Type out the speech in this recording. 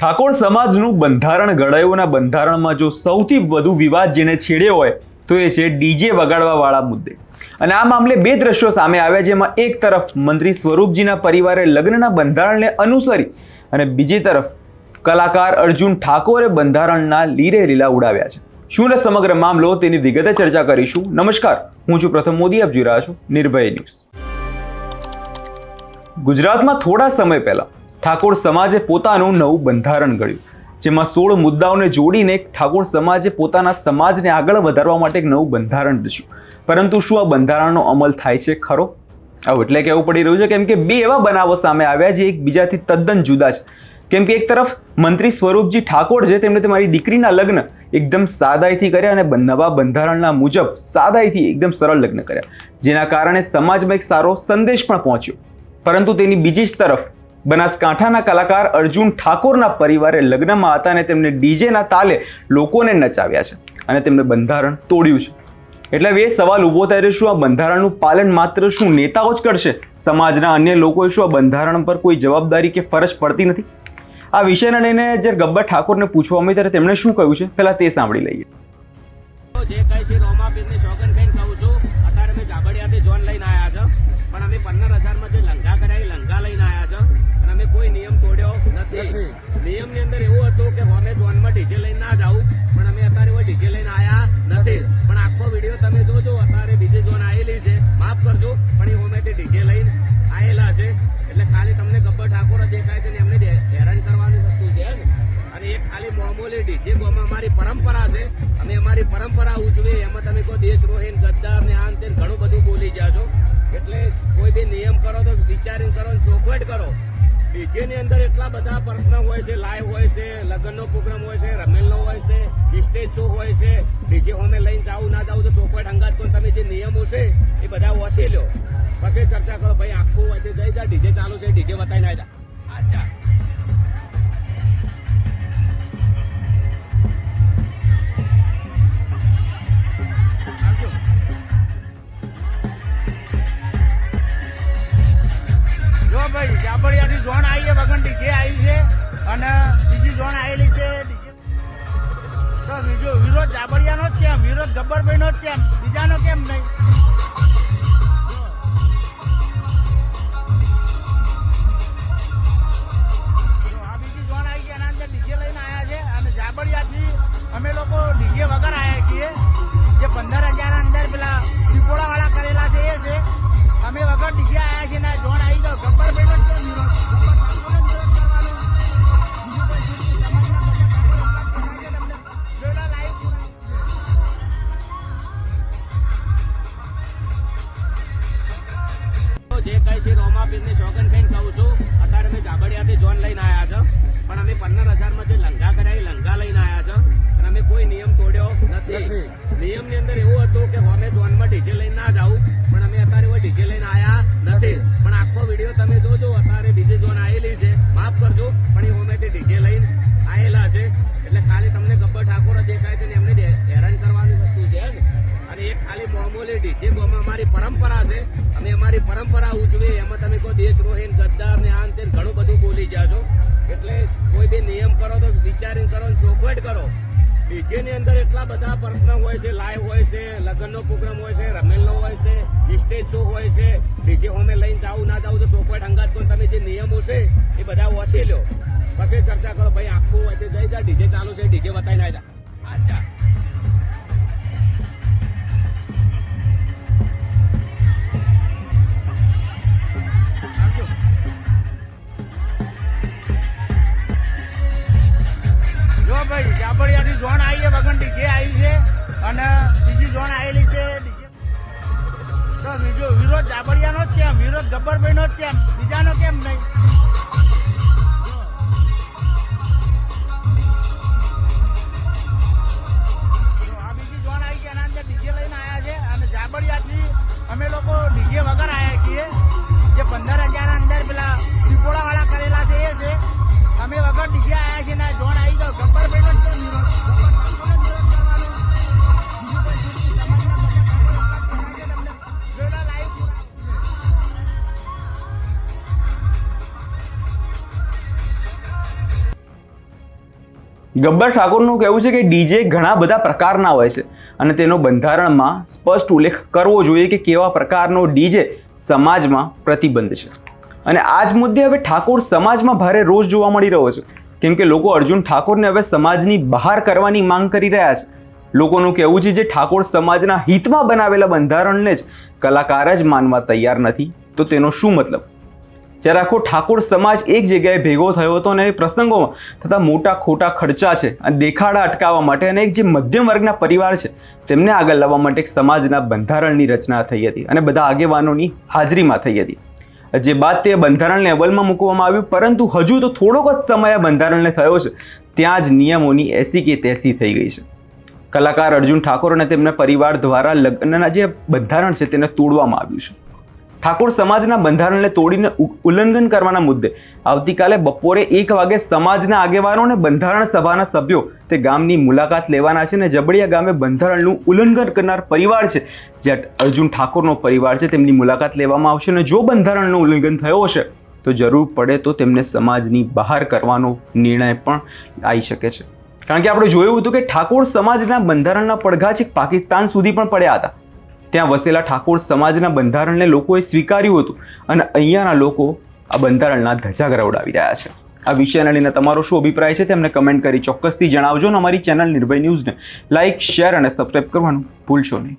ઠાકોર સમાજનું બંધારણ ઘડાયોના બંધારણમાં જો સૌથી વધુ વિવાદ જેને છેડ્યો હોય, તો એ છે ડીજે વગાડવાવાળા મુદ્દે. અને આ મામલે બે દ્રશ્યો સામે આવ્યા જેમાં એક તરફ મંત્રી સ્વરૂપજીના પરિવારે લગ્નના બંધારણને અનુસરી અને બીજી તરફ કલાકાર અર્જુન ઠાકોરે બંધારણના લીરે લીલા ઉડાવ્યા છે. શું ને સમગ્ર મામલો? તેની વિગતે ચર્ચા કરીશું. નમસ્કાર. હું છું પ્રથમ મોદી. આપ જોઈ રહ્યા છો નિર્ભય ન્યૂઝ. ગુજરાતમાં થોડા સમય પહેલા ઠાકોર સમાજે પોતાનું નવું બંધારણ ઘડ્યું જેમાં સોળ મુદ્દાઓને જોડીને ઠાકોર સમાજે પોતાના સમાજને આગળ વધારવા માટે એક નવું બંધારણ રચ્યું. પરંતુ શું આ બંધારણનો અમલ થાય છે ખરો? આવું એટલે કહેવું પડી રહ્યું છે, કેમ કે બે એવા બનાવો સામે આવ્યા જે એકબીજાથી તદ્દન જુદા છે. કેમ કે એક તરફ મંત્રી સ્વરૂપજી ઠાકોર છે, તેમણે તમારી દીકરીના લગ્ન એકદમ સાદાઈથી કર્યા અને નવા બંધારણના મુજબ સાદાઈથી એકદમ સરળ લગ્ન કર્યા, જેના કારણે સમાજમાં એક સારો સંદેશ પણ પહોંચ્યો. પરંતુ તેની બીજી જ તરફ બનાસકાંઠાના કલાકાર અર્જુન ઠાકોરના પરિવારે લગ્નમાં હતા અને તેમને ડીજેના તાલે લોકોને નચાવ્યા છે અને તેમને બંધારણ તોડ્યું છે. એટલે હવે એ સવાલ ઊભો થાય શું આ બંધારણનું પાલન માત્ર શું નેતાઓ જ કરશે? સમાજના અન્ય લોકોએ શું આ બંધારણ પર કોઈ જવાબદારી કે ફરજ પડતી નથી? આ વિષયને લઈને જ્યારે ગબ્બર ઠાકોરને પૂછવામાં આવ્યું ત્યારે તેમણે શું કહ્યું છે? પહેલાં તે સાંભળી લઈએ. જે કઈ છે રોમાપીરની સોગન ખાઈને કહું છું, અત્યારે અમે જાબડિયાથી જોન લઈને આવ્યા છે. પણ અમે પંદર હજારમાં જે લંઘા કર્યા એ લઈને આવ્યા નથી. નિયમની અંદર એવું હતું કે અમે જોનમાં ડીજે લઈને ના જાવું પણ અમે અત્યારે કોઈ ડીજે લઈને આવ્યા નથી. પણ આખો વીડિયો તમે જોજો અત્યારે બીજી જોન આવેલી છે. માફ કરજો પણ એ અમે તે ડીજે લઈને આવેલા છે. એટલે ખાલી તમને ગબ્બર ઠાકોર જ દેખાય છે ને એમને હેરાન કરવાની વસ્તુ છે અને એક ખાલી મામૂલી ડીજે ગોમાં અમારી પરંપરા છે. અમે અમારી પરંપરા ઉજવીએ એમાં તમે કોઈ દેશરોહીન ગદ્દાર ને આમ તેમ ઘણું બધું બોલી ગયા છો એટલે કોઈ બી નિયમ કરો તો વિચારીને કરો ચોખવટ કરો. ડીજે ની અંદર એટલા બધા પર્સનલ હોય છે લાઈવ હોય છે, લગ્નનો પ્રોગ્રામ હોય છે, રમેલનો હોય છે સ્ટેજ શો હોય છે. ડીજે હોમે લઈને જાવું, ના જાવું તો ચોખવટ અંગાત પણ તમે જે નિયમો છે એ બધા વસી લો પછી ચર્ચા કરો, ભાઈ, આખું વચ્ચે જઈ જા, ડીજે ચાલુ છે, ડીજે વતાવી ના જા. આ ગબ્બરભાઈનો જ કેમ? બીજાનો કેમ નહીં? જે કઈ છે રોમાપીરની સોગન કઈ કહું છું અત્યારે અમે જાબડિયાથી જોન લઈને આવ્યા છે. પણ અમે પંદર હજારમાં જે લંઘા કર્યા એ લંઘા લઈને આવ્યા છે. અને અમે કોઈ નિયમ તોડ્યો નથી. નિયમની અંદર એવું હતું કે અમે જોનમાં ડીજે લઈને ના મામૂલી ડીજે ગોમાં અમારી પરંપરા છે, અમે અમારી પરંપરા ઉજવીએ, એમાં તમે કોઈ દેશરોહીન ગદ્દાર ને આમ તેમ ઘણું બધું બોલી ગયા છો. એટલે કોઈ બી નિયમ કરો તો વિચારીને કરો ને ચોખવટ કરો. ડીજેની અંદર એટલા બધા પ્રશ્ન હોય છે લાઈવ હોય છે, લગ્નનો પ્રોગ્રામ હોય છે, રમેલનો હોય છે સ્ટેજ શો હોય છે. ડીજે હોમે લઈને જાવું ના જાવું તો ચોખવટ અંગાત પણ તમે જે નિયમો છે, એ બધા વસી લો પછી ચર્ચા કરો, ભાઈ, આખું તે જઈ જા ડીજે ચાલુ છે ડીજે બતાવી ના જા. જા જો. બીજો વિરોધ જાબડિયાનો જ કેમ? વિરોધ ગબ્બરભાઈનો જ કેમ? બીજાનો કેમ નહીં? આ બીજી ઝોન આવી કે એના અંદર ડીજે લઈને આવ્યા છે. અને જાબડિયાથી અમે લોકો ડીજે વગર આવ્યા છીએ. ગબ્બર ઠાકોરનું કહેવું છે કે ડીજે ઘણા બધા પ્રકારના હોય છે અને તેનો બંધારણમાં સ્પષ્ટ ઉલ્લેખ કરવો જોઈએ કે કેવા પ્રકારનો ડીજે સમાજમાં પ્રતિબંધ છે. અને આ જ મુદ્દે હવે ઠાકોર સમાજમાં ભારે રોષ જોવા મળી રહ્યો છે. કેમ કે લોકો અર્જુન ઠાકોરને હવે સમાજની બહાર કરવાની માંગ કરી રહ્યા છે. લોકોનું કહેવું છે જે ઠાકોર સમાજના હિતમાં બનાવેલા બંધારણને જ કલાકાર જ માનવા તૈયાર નથી. તો તેનો શું મતલબ? જ્યારે આખો ઠાકોર સમાજ એક જગ્યાએ ભેગો થયો હતો અને એ પ્રસંગોમાં થતા મોટા ખોટા ખર્ચા છે અને દેખાડા અટકાવવા માટે અને એક જે મધ્યમ વર્ગના પરિવાર છે, તેમને આગળ લાવવા માટે એક સમાજના બંધારણની રચના થઈ હતી અને બધા આગેવાનોની હાજરીમાં થઈ હતી. જે બાદ તે બંધારણને અમલમાં મૂકવામાં આવ્યું, પરંતુ હજુ તો થોડોક જ સમય આ બંધારણને થયો છે, ત્યાં જ નિયમોની એસી કે તેસી થઈ ગઈ છે. કલાકાર અર્જુન ઠાકોર અને તેમના પરિવાર દ્વારા લગ્નના જે બંધારણ છે, તેને તોડવામાં આવ્યું છે. ઠાકોર સમાજના બંધારણને તોડીને ઉલ્લંઘન કરવાના મુદ્દે. આવતીકાલે બપોરે એક વાગે સમાજના આગેવાનો અને બંધારણ સભાના સભ્યો તે ગામની મુલાકાત લેવાના છે અને જબડિયા ગામે બંધારણનું ઉલ્લંઘન કરનાર પરિવાર છે. જે અર્જુન ઠાકોરનો પરિવાર છે, તેમની મુલાકાત લેવામાં આવશે અને જો બંધારણનું ઉલ્લંઘન થયો હશે, તો જરૂર પડે તો તેમને સમાજની બહાર કરવાનો નિર્ણય પણ આવી શકે છે. કારણ કે આપણે જોયું હતું કે ઠાકોર સમાજના બંધારણના પડઘા છેક પાકિસ્તાન સુધી પણ પડ્યા હતા. ત્યાં વસેલા ઠાકોર સમાજના બંધારણને લોકોએ સ્વીકાર્યું હતું અને અહીંયાના લોકો આ બંધારણના ધજા ગરવડાવી રહ્યા છે. આ વિષયને લઈને તમારો શું અભિપ્રાય છે તેમને કમેન્ટ કરી ચોક્કસથી જણાવજો અને અમારી ચેનલ નિર્ભય ન્યૂઝને લાઇક શેર અને સબસ્ક્રાઈબ કરવાનું ભૂલશો નહીં.